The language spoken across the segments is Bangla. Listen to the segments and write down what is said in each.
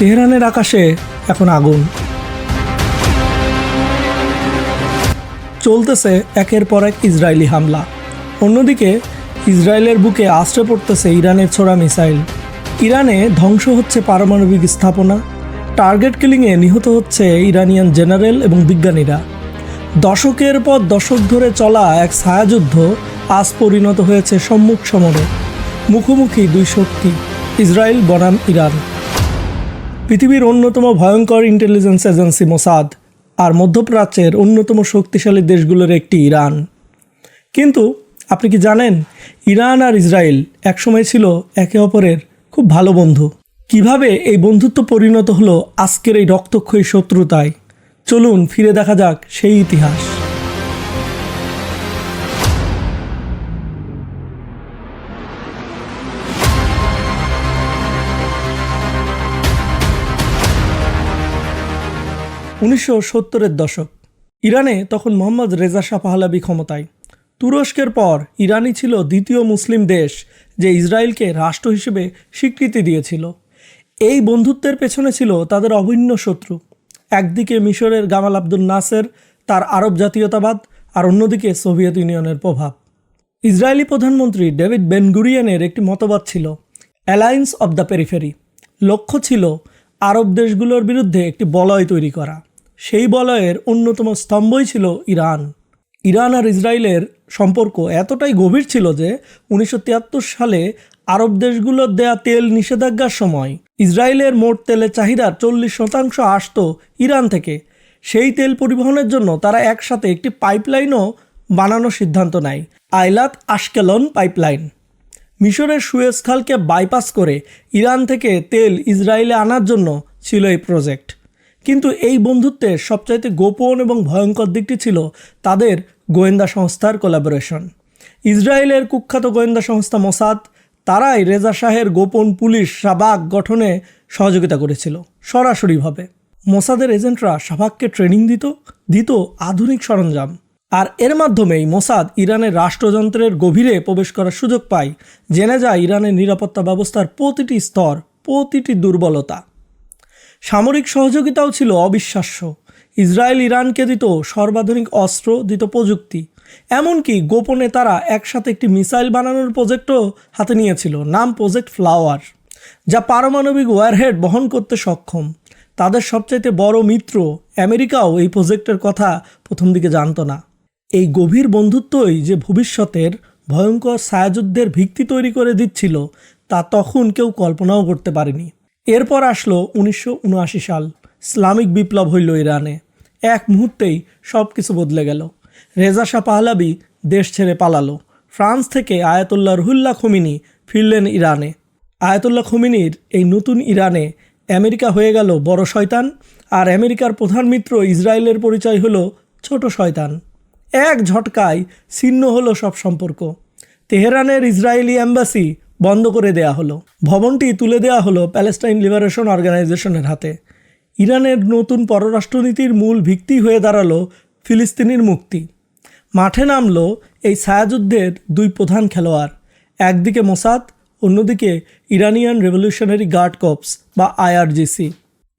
তেহরানের আকাশে এখন আগুন। চলতেছে একের পর এক ইসরায়েলি হামলা। অন্যদিকে, ইসরায়েলের বুকে আশ্রয় পড়তেছে ইরানের ছোড়া মিসাইল। ইরানে ধ্বংস হচ্ছে পারমাণবিক স্থাপনা। টার্গেট কিলিংয়ে নিহত হচ্ছে ইরানিয়ান জেনারেল এবং বিজ্ঞানীরা। দশকের পর দশক ধরে চলা এক ছায়াযুদ্ধ আজ পরিণত হয়েছে সম্মুখ সমরে। মুখোমুখি দুই শক্তি, ইসরায়েল বনাম ইরান। পৃথিবীর অন্যতম ভয়ঙ্কর ইন্টেলিজেন্স এজেন্সি মোসাদ আর মধ্যপ্রাচ্যের অন্যতম শক্তিশালী দেশগুলোর একটি ইরান। কিন্তু আপনি কি জানেন, ইরান আর ইসরায়েল একসময় ছিল একে অপরের খুব ভালো বন্ধু। কীভাবে এই বন্ধুত্ব পরিণত হলো আজকের এই রক্তক্ষয়ী শত্রুতায়? চলুন ফিরে দেখা যাক সেই ইতিহাস। উনিশশো সত্তরের দশক। ইরানে তখন মোহাম্মদ রেজা শাহ পাহলাবি ক্ষমতায়। তুরস্কের পর ইরানই ছিল দ্বিতীয় মুসলিম দেশ, যে ইসরায়েলকে রাষ্ট্র হিসেবে স্বীকৃতি দিয়েছিল। এই বন্ধুত্বের পেছনে ছিল তাদের অভিন্ন শত্রু। একদিকে মিশরের গামাল আব্দুল নাসের, তার আরব জাতীয়তাবাদ, আর অন্যদিকে সোভিয়েত ইউনিয়নের প্রভাব। ইসরায়েলি প্রধানমন্ত্রী ডেভিড বেনগুরিয়ানের একটি মতবাদ ছিল অ্যালায়েন্স অব দ্য পেরিফেরি লক্ষ্য ছিল আরব দেশগুলোর বিরুদ্ধে একটি বলয় তৈরি করা। সেই বলয়ের অন্যতম স্তম্ভই ছিল ইরান। ইরান আর ইসরায়েলের সম্পর্ক এতটাই গভীর ছিল যে উনিশশো তিয়াত্তর সালে আরব দেশগুলোর দেয়া তেল নিষেধাজ্ঞার সময় ইসরায়েলের মোট তেলের চাহিদার চল্লিশ শতাংশ আসত ইরান থেকে। সেই তেল পরিবহনের জন্য তারা একসাথে একটি পাইপলাইনও বানানোর সিদ্ধান্ত নেয়, আইলাত আশকেলন পাইপলাইন। মিশরের সুয়েজ খালকে বাইপাস করে ইরান থেকে তেল ইসরায়েলে আনার জন্য ছিল এই প্রজেক্ট। কিন্তু এই বন্ধুত্বের সবচাইতে গোপন এবং ভয়ঙ্কর দিকটি ছিল তাদের গোয়েন্দা সংস্থার কোলাবোরেশন ইসরায়েলের কুখ্যাত গোয়েন্দা সংস্থা মোসাদ, তারাই রেজা শাহের গোপন পুলিশ শাবাক গঠনে সহযোগিতা করেছিল, সরাসরিভাবে। মোসাদের এজেন্টরা শাবাককে ট্রেনিং দিত দিত আধুনিক সরঞ্জাম। আর এর মাধ্যমেই মোসাদ ইরানের রাষ্ট্রযন্ত্রের গভীরে প্রবেশ করার সুযোগ পায়, জেনে যায় ইরানের নিরাপত্তা ব্যবস্থার প্রতিটি স্তর, প্রতিটি দুর্বলতা। সামরিক সহযোগিতাও ছিল অবিশ্বাস্য। ইসরায়েল ইরানকে দিত সর্বাধুনিক অস্ত্র, দিত প্রযুক্তি। এমনকি গোপনে তারা একসাথে একটি মিসাইল বানানোর প্রজেক্টও হাতে নিয়েছিল, নাম প্রজেক্ট ফ্লাওয়ার, যা পারমাণবিক ওয়ারহেড বহন করতে সক্ষম। তাদের সবচাইতে বড় মিত্র আমেরিকাও এই প্রজেক্টের কথা প্রথম দিকে জানত না। এই গভীর বন্ধুত্বই যে ভবিষ্যতের ভয়ঙ্কর ছায়াযুদ্ধের ভিত্তি তৈরি করে দিচ্ছিল, তা তখন কেউ কল্পনাও করতে পারেনি। এরপর আসলো উনিশশো উনআশি সাল। ইসলামিক বিপ্লব হইল ইরানে। এক মুহূর্তেই সব কিছু বদলে গেল। রেজা শাহ পাহলাবি দেশ ছেড়ে পালালো। ফ্রান্স থেকে আয়াতুল্লাহ রহুল্লাহ খমিনি ফিরলেন ইরানে। আয়াতুল্লাহ খমিনির এই নতুন ইরানে আমেরিকা হয়ে গেল বড় শয়তান আর আমেরিকার প্রধান মিত্র ইসরায়েলের পরিচয় হলো ছোট শয়তান। এক ঝটকায় ছিন্ন হলো সব সম্পর্ক। তেহরানের ইসরায়েলি অ্যাম্বাসি বন্ধ করে দেয়া হলো। ভবনটি তুলে দেয়া হলো প্যালেস্টাইন লিবারেশন অর্গানাইজেশনের হাতে। ইরানের নতুন পররাষ্ট্রনীতির মূল ভিত্তি হয়ে দাঁড়াল ফিলিস্তিনির মুক্তি। মাঠে নামলো এই ছায়াযুদ্ধের দুই প্রধান খেলোয়াড়, একদিকে মোসাদ, অন্যদিকে ইরানিয়ান রেভলিউশনারি গার্ড কপস বা আইআরজিসি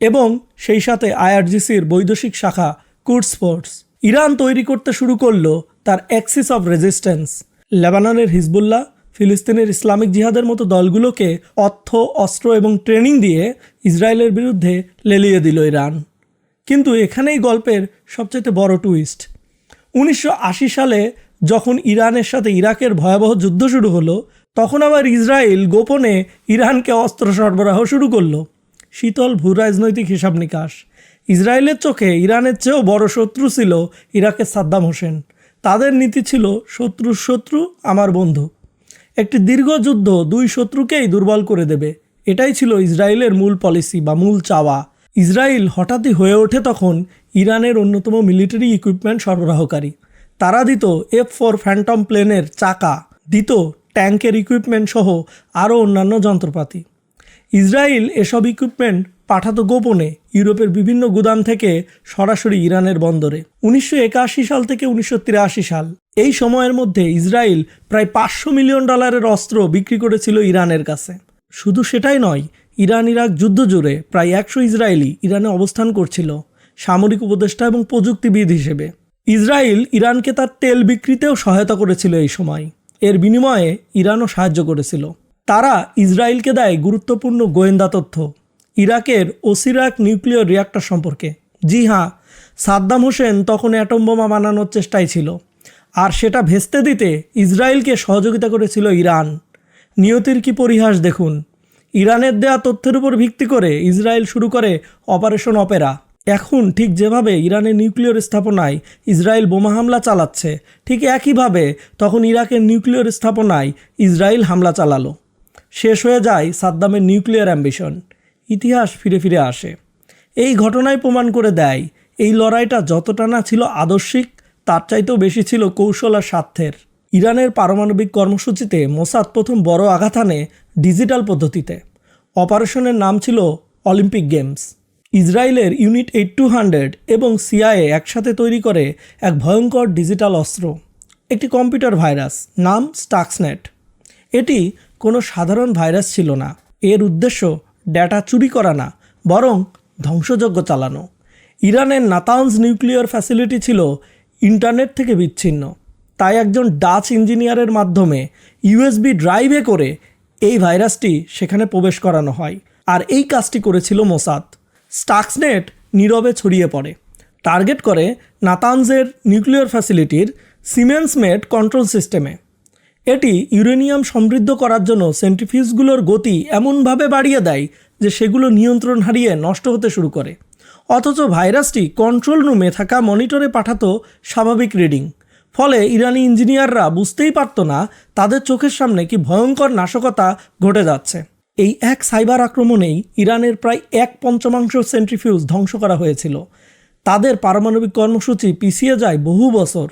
এবং সেই সাথে আইআরজিসির বৈদেশিক শাখা কুড স্পোর্টস। ইরান তৈরি করতে শুরু করল তার অ্যাক্সিস অফ রেজিস্ট্যান্স। লেবাননের হিজবুল্লাহ ফিলিস্তিনের ইসলামিক জিহাদের মতো দলগুলোকে অর্থ, অস্ত্র এবং ট্রেনিং দিয়ে ইসরায়েলের বিরুদ্ধে লেলিয়ে দিল ইরান। কিন্তু এখানেই গল্পের সবচেয়ে বড় টুইস্ট উনিশশো আশি সালে যখন ইরানের সাথে ইরাকের ভয়াবহ যুদ্ধ শুরু হলো, তখন আবার ইসরায়েল গোপনে ইরানকে অস্ত্র সরবরাহ শুরু করল। শীতল ভূ রাজনৈতিক হিসাব নিকাশ। ইসরায়েলের চোখে ইরানের চেয়েও বড় শত্রু ছিল ইরাকের সাদ্দাম হোসেন। তাদের নীতি ছিল, শত্রুর শত্রু, আমার বন্ধু। একটি দীর্ঘ যুদ্ধ দুই শত্রুকেই দুর্বল করে দেবে। এটাই ছিল ইসরায়েলের মূল পলিসি বা মূল চাওয়া। ইসরায়েল হঠাৎই হয়ে ওঠে তখন ইরানের অন্যতম মিলিটারি ইকুইপমেন্ট সরবরাহকারী। তারা দিত এফ ফোর ফ্যান্টম প্লেনের চাকা, দিত ট্যাঙ্কের ইকুইপমেন্ট সহ আরও অন্যান্য যন্ত্রপাতি। ইসরায়েল এসব ইকুইপমেন্ট পাঠাতো গোপনে ইউরোপের বিভিন্ন গুদাম থেকে সরাসরি ইরানের বন্দরে। উনিশশো একাশি সাল থেকে উনিশশো তিরাশি সাল। এই সময়ের মধ্যে ইসরায়েল প্রায় পাঁচশো মিলিয়ন ডলারের অস্ত্র বিক্রি করেছিল ইরানের কাছে। শুধু সেটাই নয় ইরান ইরাক যুদ্ধ জুড়ে প্রায় একশো ইসরায়েলি ইরানে অবস্থান করছিল, সামরিক উপদেষ্টা এবং প্রযুক্তিবিদ হিসেবে। ইসরায়েল ইরানকে তার তেল বিক্রিতেও সহায়তা করেছিল এই সময়। এর বিনিময়ে ইরানও সাহায্য করেছিল। তারা ইসরায়েলকে দেয় গুরুত্বপূর্ণ গোয়েন্দা তথ্য। ইরাকের ওসিরাক নিউক্লিয়ার রিয়াক্টর সম্পর্কে। জি হ্যাঁ সাদ্দাম হোসেন তখন অ্যাটম বোমা বানানোর চেষ্টায় ছিল। আর সেটা ভেস্তে দিতে ইসরায়েলকে সহযোগিতা করেছিল ইরান। নিয়তির কি পরিহাস দেখুন? ইরানের দেয়া তথ্যের উপর ভিত্তি করে ইসরায়েল শুরু করে অপারেশন অপেরা। এখন ঠিক যেভাবে ইরানের নিউক্লিয়ার স্থাপনায় ইসরায়েল বোমা হামলা চালাচ্ছে, ঠিক একইভাবে তখন ইরাকের নিউক্লিয়ার স্থাপনায় ইসরায়েল হামলা চালালো। শেষ হয়ে যায় সাদ্দামের নিউক্লিয়ার অ্যাম্বিশন। ইতিহাস ফিরে ফিরে আসে। এই ঘটনায় প্রমাণ করে দেয়, এই লড়াইটা যতটা না ছিল আদর্শিক, তার চাইতেও বেশি ছিল কৌশল আর স্বার্থের। ইরানের পারমাণবিক কর্মসূচিতে মোসাদ প্রথম বড় আঘাত আনে ডিজিটাল পদ্ধতিতে। অপারেশনের নাম ছিল অলিম্পিক গেমস। ইসরায়েলের ইউনিট এইট টু হান্ড্রেড এবং সিআইএ একসাথে তৈরি করে এক ভয়ঙ্কর ডিজিটাল অস্ত্র, একটি কম্পিউটার ভাইরাস নাম স্টাক্সনেট। এটি কোনো সাধারণ ভাইরাস ছিল না। এর উদ্দেশ্য ডেটা চুরি করা না, বরং ধ্বংসযজ্ঞ চালানো। ইরানের নাতাউন্স নিউক্লিয়ার ফ্যাসিলিটি ছিল ইন্টারনেট থেকে বিচ্ছিন্ন। তাই একজন ডাচ ইঞ্জিনিয়ারের মাধ্যমে ইউএসবি ড্রাইভে করে এই ভাইরাসটি সেখানে প্রবেশ করানো হয়, আর এই কাজটি করেছিল মোসাদ। স্টাক্সনেট নীরবে ছড়িয়ে পড়ে। টার্গেট করে নাতানজের নিউক্লিয়ার ফ্যাসিলিটির সিমেন্সমেট কন্ট্রোল সিস্টেমে এটি ইউরেনিয়াম সমৃদ্ধ করার জন্য সেন্ট্রিফিউজগুলোর গতি এমনভাবে বাড়িয়ে দেয় যে সেগুলো নিয়ন্ত্রণ হারিয়ে নষ্ট হতে শুরু করে। অথচ ভাইরাসটি কন্ট্রোল রুমে থাকা মনিটরে পাঠাতো স্বাভাবিক রিডিং। ফলে ইরানি ইঞ্জিনিয়াররা বুঝতেই পারত না তাদের চোখের সামনে কি ভয়ঙ্কর নাশকতা ঘটে যাচ্ছে। এই এক সাইবার আক্রমণেই ইরানের প্রায় এক পঞ্চমাংশ সেন্ট্রিফিউজ ধ্বংস করা হয়েছিল। তাদের পারমাণবিক কর্মসূচি পিছিয়ে যায় বহু বছর।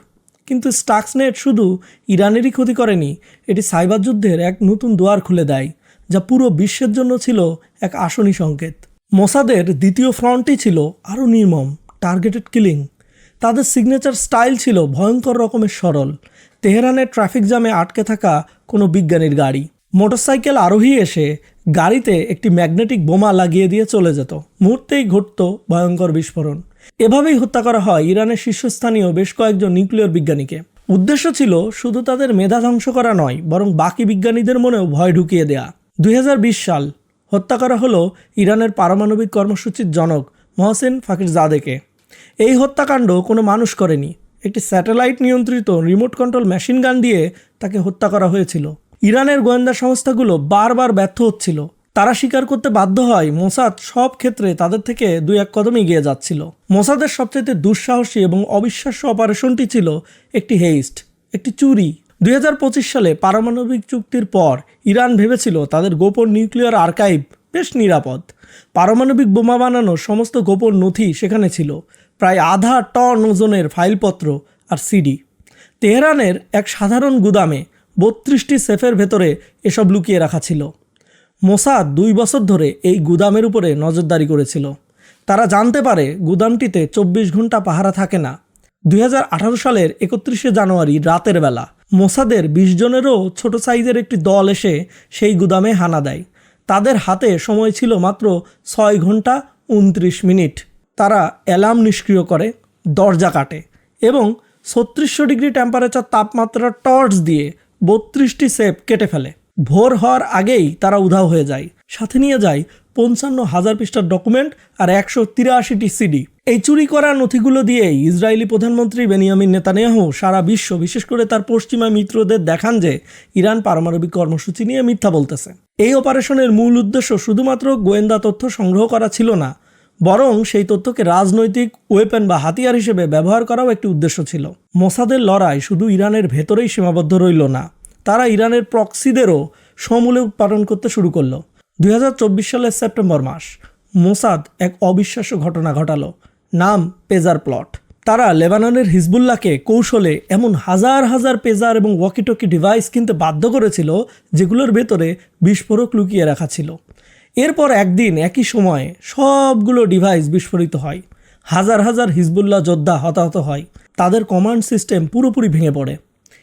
কিন্তু স্টাক্সনেট শুধু ইরানেরই ক্ষতি করেনি, এটি সাইবার যুদ্ধের এক নতুন দুয়ার খুলে দেয়, যা পুরো বিশ্বের জন্য ছিল এক আসনী সংকেত। মোসাদের দ্বিতীয় ফ্রন্টই ছিল আরও নির্মম টার্গেটেড কিলিং তাদের সিগনেচার স্টাইল ছিল ভয়ঙ্কর রকমের সরল, তেহরানের ট্রাফিক জ্যামে আটকে থাকা কোনো বিজ্ঞানীর গাড়ি। মোটরসাইকেল আরোহী এসে গাড়িতে একটি ম্যাগনেটিক বোমা লাগিয়ে দিয়ে চলে যেত। মুহূর্তেই ঘটত ভয়ঙ্কর বিস্ফোরণ। এভাবেই হত্যা করা হয় ইরানের শীর্ষস্থানীয় বেশ কয়েকজন নিউক্লিয়ার বিজ্ঞানীকে। উদ্দেশ্য ছিল শুধু তাদের মেধা ধ্বংস করা নয়, বরং বাকি বিজ্ঞানীদের মনেও ভয় ঢুকিয়ে দেয়া। দুই হাজার বিশ সাল হত্যা করা হলো ইরানের পারমাণবিক কর্মসূচির জনক মহসেন ফাকির জাদেকে এই হত্যাকাণ্ড কোনো মানুষ করেনি। একটি স্যাটেলাইট নিয়ন্ত্রিত রিমোট কন্ট্রোল মেশিন গান দিয়ে তাকে হত্যা করা হয়েছিল। ইরানের গোয়েন্দা সংস্থাগুলো বারবার ব্যর্থ হচ্ছিল। তারা স্বীকার করতে বাধ্য হয় মোসাদ সব ক্ষেত্রে তাদের থেকে দুই এক কদম এগিয়ে যাচ্ছিল। মোসাদের সবচেয়ে দুঃসাহসী এবং অবিশ্বাস্য অপারেশনটি ছিল একটি হেইস্ট, একটি চুরি। দুই হাজার পঁচিশ সালে পারমাণবিক চুক্তির পর ইরান ভেবেছিল তাদের গোপন নিউক্লিয়ার আর্কাইভ বেশ নিরাপদ। পারমাণবিক বোমা বানানোর সমস্ত গোপন নথি সেখানে ছিল, প্রায় আধা টন ওজনের ফাইলপত্র আর সিডি। তেহরানের এক সাধারণ গুদামে বত্রিশটি সেফের ভেতরে এসব লুকিয়ে রাখা ছিল। মোসাদ দুই বছর ধরে এই গুদামের উপরে নজরদারি করেছিল। তারা জানতে পারে গুদামটিতে চব্বিশ ঘণ্টা পাহারা থাকে না। দুই হাজার আঠারো সালের একত্রিশে জানুয়ারি রাতের বেলা মোসাদের বিশ জনেরও ছোট সাইজের একটি দল এসে সেই গুদামে হানা দেয়। তাদের হাতে সময় ছিল মাত্র ছয় ঘণ্টা উনত্রিশ মিনিট। তারা অ্যালার্ম নিষ্ক্রিয় করে, দরজা কাটে এবং ছত্রিশশো ডিগ্রি টেম্পারেচার তাপমাত্রা টর্চ দিয়ে বত্রিশটি সেপ কেটে ফেলে। ভোর হওয়ার আগেই তারা উধাও হয়ে যায়। সাথে নিয়ে যায় পঞ্চান্ন হাজার পৃষ্ঠার ডকুমেন্ট আর একশো তিরাশিটি সিডি। এই চুরি করা নথিগুলো দিয়েই ইসরায়েলি প্রধানমন্ত্রী বেনিয়ামিন নেতানিয়াহু সারা বিশ্ব, বিশেষ করে তার পশ্চিমা মিত্রদের দেখান যে ইরান পারমাণবিক কর্মসূচি নিয়ে মিথ্যা বলতেছে। এই অপারেশনের মূল উদ্দেশ্য শুধুমাত্র গোয়েন্দা তথ্য সংগ্রহ করা ছিল না, বরং সেই তথ্যকে রাজনৈতিক ওয়েপেন বা হাতিয়ার হিসেবে ব্যবহার করাও একটি উদ্দেশ্য ছিল। মোসাদের লড়াই শুধু ইরানের ভেতরেই সীমাবদ্ধ রইল না। তারা ইরানের প্রক্সিদেরও সমূলে উৎপাদন করতে শুরু করল। দুই হাজার চব্বিশ সালের সেপ্টেম্বর মাস মোসাদ এক অবিশ্বাস্য ঘটনা ঘটালো, নাম পেজার প্লট। তারা লেবাননের হিজবুল্লাহকে কৌশলে এমন হাজার হাজার পেজার এবং ওয়াকিটকি ডিভাইস কিনতে বাধ্য করেছিল, যেগুলোর ভেতরে বিস্ফোরক লুকিয়ে রাখা ছিল। এরপর একদিন একই সময়ে সবগুলো ডিভাইস বিস্ফোরিত হয়। হাজার হাজার হিজবুল্লাহ যোদ্ধা হতাহত হয়। তাদের কমান্ড সিস্টেম পুরোপুরি ভেঙে পড়ে।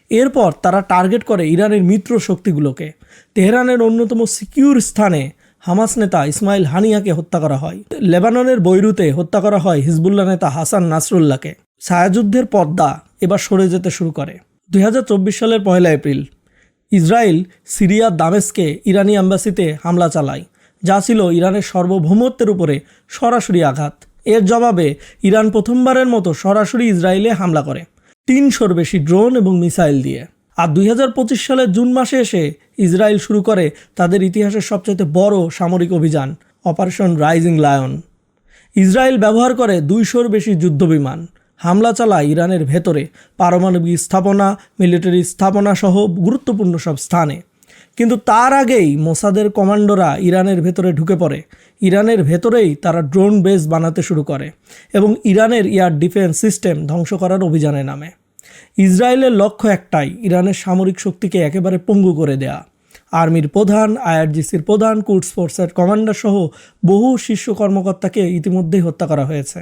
এরপর তারা টার্গেট করে ইরানের মিত্র শক্তিগুলোকে। তেহরানের অন্যতম সিকিউর স্থানে হামাস নেতা ইসমাইল হানিয়াকে হত্যা করা হয়। লেবাননের বৈরুতে হত্যা করা হয় হিজবুল্লাহ নেতা হাসান নাসরুল্লাহকে। ছায়াযুদ্ধের পদ্মা এবার সরে যেতে শুরু করে। দু হাজার চব্বিশ সালের পয়লা এপ্রিল, ইসরায়েল সিরিয়ার দামেস্কে ইরানি অ্যাম্বাসিতে হামলা চালায়, যা ছিল ইরানের সার্বভৌমত্বের উপরে সরাসরি আঘাত। এর জবাবে ইরান প্রথমবারের মতো সরাসরি ইসরায়েলে হামলা করে। তিনশোর বেশি ড্রোন এবং মিসাইল দিয়ে। আর দুই হাজার পঁচিশ সালের জুন মাসে এসে ইসরায়েল শুরু করে তাদের ইতিহাসের সবচেয়ে বড় সামরিক অভিযান, অপারেশন রাইজিং লায়ন। ইসরায়েল ব্যবহার করে দুইশোর বেশি যুদ্ধবিমান, হামলা চালায় ইরানের ভেতরে পারমাণবিক স্থাপনা, মিলিটারি স্থাপনা সহ গুরুত্বপূর্ণ সব স্থানে। কিন্তু তার আগেই মোসাদের কমান্ডোরা ইরানের ভেতরে ঢুকে পড়ে। ইরানের ভেতরেই তারা ড্রোন বেস বানাতে শুরু করে এবং ইরানের এয়ার ডিফেন্স সিস্টেম ধ্বংস করার অভিযানে নামে। ইসরায়েলের লক্ষ্য একটাই, ইরানের সামরিক শক্তিকে একেবারে পঙ্গু করে দেয়া। আর্মির প্রধান, আইআরজিসির প্রধান কুডস ফোর্সের কমান্ডার সহ বহু শীর্ষ কর্মকর্তাকে ইতিমধ্যেই হত্যা করা হয়েছে।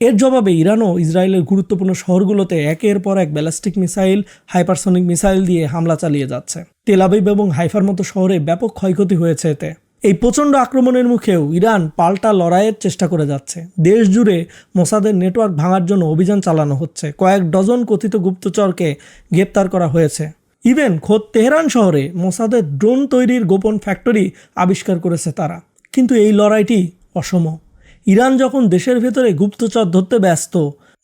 এর জবাবে ইরানও ইসরায়েলের গুরুত্বপূর্ণ শহরগুলোতে একের পর এক ব্যালিস্টিক মিসাইল, হাইপারসনিক মিসাইল দিয়ে হামলা চালিয়ে যাচ্ছে। তেলাবিব এবং হাইফার মতো শহরে ব্যাপক ক্ষয়ক্ষতি হয়েছে এতে। এই প্রচণ্ড আক্রমণের মুখেও ইরান পাল্টা লড়াইয়ের চেষ্টা করে যাচ্ছে। দেশ জুড়ে মোসাদের নেটওয়ার্ক ভাঙার জন্য অভিযান চালানো হচ্ছে। কয়েক ডজন কথিত গুপ্তচরকে গ্রেপ্তার করা হয়েছে। ইভেন খোদ তেহরান শহরে মোসাদের ড্রোন তৈরির গোপন ফ্যাক্টরি আবিষ্কার করেছে তারা। কিন্তু এই লড়াইটি অসম। ইরান যখন দেশের ভেতরে গুপ্তচর ধরতে ব্যস্ত,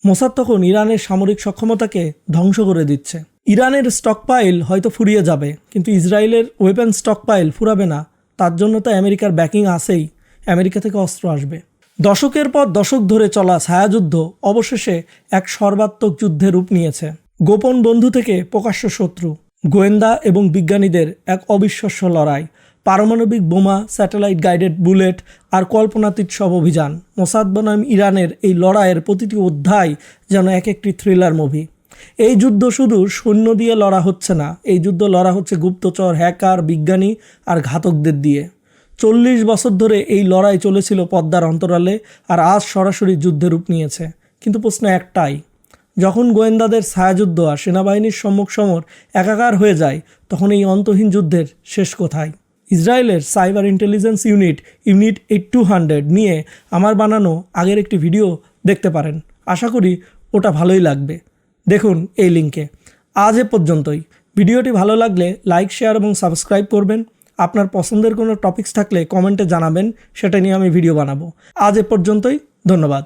মোসাদ তখন ইরানের সামরিক সক্ষমতাকে ধ্বংস করে দিচ্ছে। ইরানের স্টকপাইল হয়তো ফুরিয়ে যাবে, কিন্তু ইসরায়েলের ওয়েপেন স্টকপাইল ফুরাবে না। তার জন্য তো আমেরিকার ব্যাকিং আসেই আমেরিকা থেকে অস্ত্র আসবে। দশকের পর দশক ধরে চলা ছায়াযুদ্ধ অবশেষে এক সর্বাত্মক যুদ্ধে রূপ নিয়েছে। গোপন বন্ধু থেকে প্রকাশ্য শত্রু। গোয়েন্দা এবং বিজ্ঞানীদের এক অবিশ্বাস্য লড়াই, পারমাণবিক বোমা, স্যাটেলাইট গাইডেড বুলেট আর কল্পনাতীত সব অভিযান। মোসাদ বনাম ইরানের এই লড়াইয়ের প্রতিটি অধ্যায় যেন এক একটি থ্রিলার মুভি। এই যুদ্ধ শুধু সৈন্য দিয়ে লড়া হচ্ছে না, এই যুদ্ধ লড়া হচ্ছে গুপ্তচর, হ্যাকার, বিজ্ঞানী আর ঘাতকদের দিয়ে। চল্লিশ বছর ধরে এই লড়াই চলেছিল পদ্মার অন্তরালে আর আজ সরাসরি যুদ্ধে রূপ নিয়েছে। কিন্তু প্রশ্ন একটাই যখন গোয়েন্দাদের ছায়াযুদ্ধ আর সেনাবাহিনীর সম্মুখ সমর একাকার হয়ে যায়, তখন এই অন্তহীন যুদ্ধের শেষ কোথায়? ইসরায়েলের cyber intelligence unit unit eight two hundred নিয়ে আমার বানানো আগের একটি ভিডিও দেখতে পারেন। আশা করি ওটা ভালোই লাগবে। দেখুন এই লিঙ্কে। আজ এ পর্যন্তই। ভিডিওটি ভালো লাগলে লাইক, শেয়ার এবং সাবস্ক্রাইব করবেন। আপনার পছন্দের কোনো টপিকস থাকলে কমেন্টে জানাবেন, সেটা নিয়ে আমি ভিডিও বানাবো। আজ এ পর্যন্তই। ধন্যবাদ।